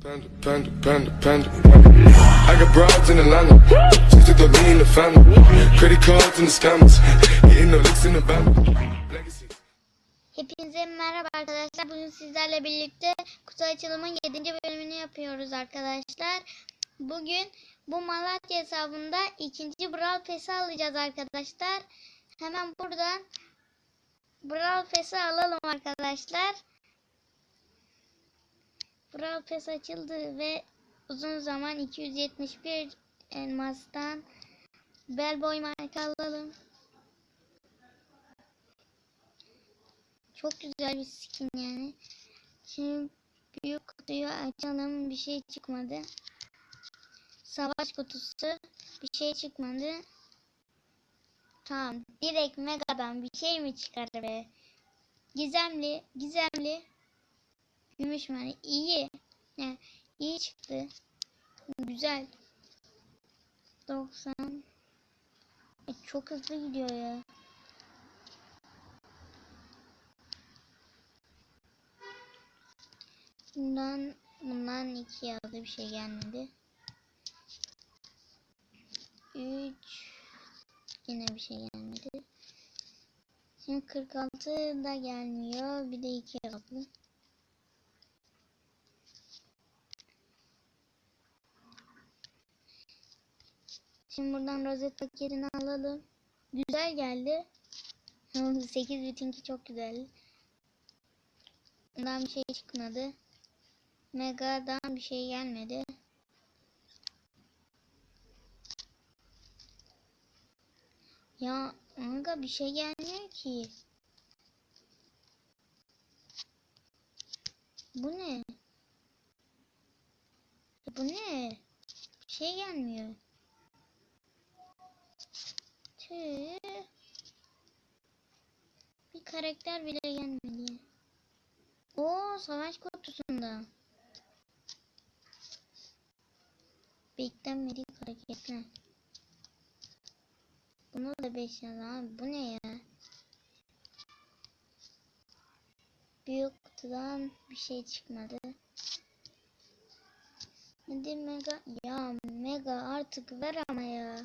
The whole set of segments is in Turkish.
Panda, panda, panda, panda. I got broads in Atlanta. Just to throw me in the family. Credit cards and the scammers. Hitting the licks in the band. Hepinize merhaba arkadaşlar. Bugün sizlerle birlikte kutu açılımın 7. bölümünü yapıyoruz arkadaşlar. Bugün bu Malatya hesabında ikinci Brawl Pass'i alacağız arkadaşlar. Hemen buradan Brawl Pass'i alalım arkadaşlar. Brawl açıldı ve uzun zaman 271 elmastan Bellboy marka alalım. Çok güzel bir skin yani. Şimdi büyük kutuyu açalım. Bir şey çıkmadı. Savaş kutusu. Bir şey çıkmadı. Tamam. Direkt Mega'dan bir şey mi çıkar be? Gizemli. Gizemli. Gümüş mani. İyi. Yani iyi çıktı. Güzel. 90. E, çok hızlı gidiyor ya. Bundan bundan iki yazdı bir şey gelmedi. 3 yine bir şey gelmedi. Şimdi 46 da gelmiyor. Bir de 2 yazdı. Şimdi buradan rozet paketini alalım. Güzel geldi. 8 bitinki çok güzel. Bundan bir şey çıkmadı. Mega'dan bir şey gelmedi. Ya Mega bir şey gelmiyor ki. Bu ne? Bu ne? Bir şey gelmiyor. Tüh. Bir karakter bile gelmedi. Oo savaş kutusunda. Beklenmedik hareketler. Bunu da 5 yaz abi. Bu ne ya? Büyük kutudan bir şey çıkmadı. Hadi mega. Ya mega artık ver ama ya.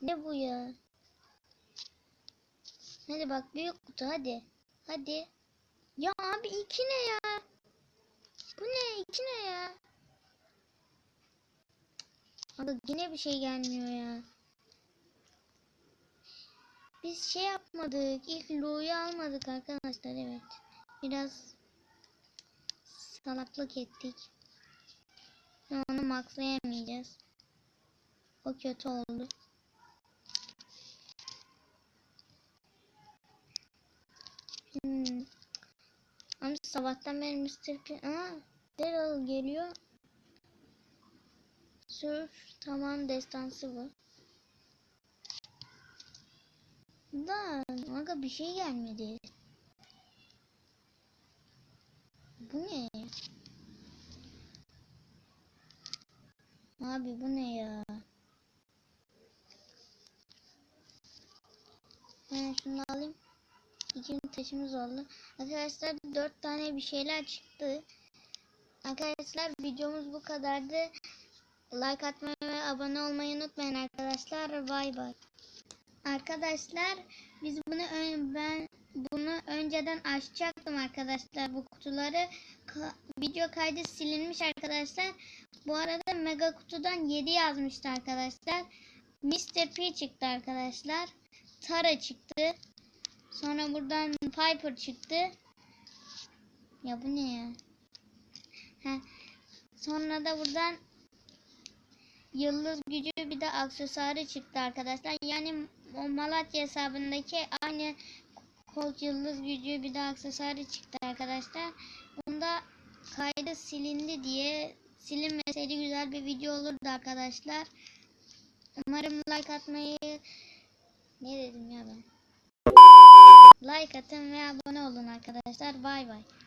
Ne bu ya? Hadi bak büyük kutu hadi. Hadi. Ya abi iki ne ya? Bu ne? İki ne ya? Abi yine bir şey gelmiyor ya. Biz şey yapmadık. İlk Lu'yu almadık arkadaşlar evet. Biraz salaklık ettik. Onu maxlayamayacağız. O kötü oldu. Hmm. Ama sabahtan beri Mr. P... Aa, Daryl geliyor. Surf tamam destansı bu. Da aga bir şey gelmedi. Bu ne? Abi bu ne ya? Ben şunu alayım. İki taşımız oldu. Arkadaşlar dört tane bir şeyler çıktı. Arkadaşlar videomuz bu kadardı. Like atmayı ve abone olmayı unutmayın arkadaşlar. Bay bay. Arkadaşlar biz bunu ben bunu önceden açacaktım arkadaşlar bu kutuları. Ka- video kaydı silinmiş arkadaşlar. Bu arada mega kutudan 7 yazmıştı arkadaşlar. Mr. P çıktı arkadaşlar. Tara çıktı. Sonra buradan Piper çıktı. Ya bu ne ya? Heh. Sonra da buradan yıldız gücü bir de aksesuarı çıktı arkadaşlar. Yani o Malatya hesabındaki aynı Colt yıldız gücü bir de aksesuarı çıktı arkadaşlar. Bunda kaydı silindi diye silinmeseydi güzel bir video olurdu arkadaşlar. Umarım like atmayı ne dedim ya ben? Like atın ve abone olun arkadaşlar. Bay bay.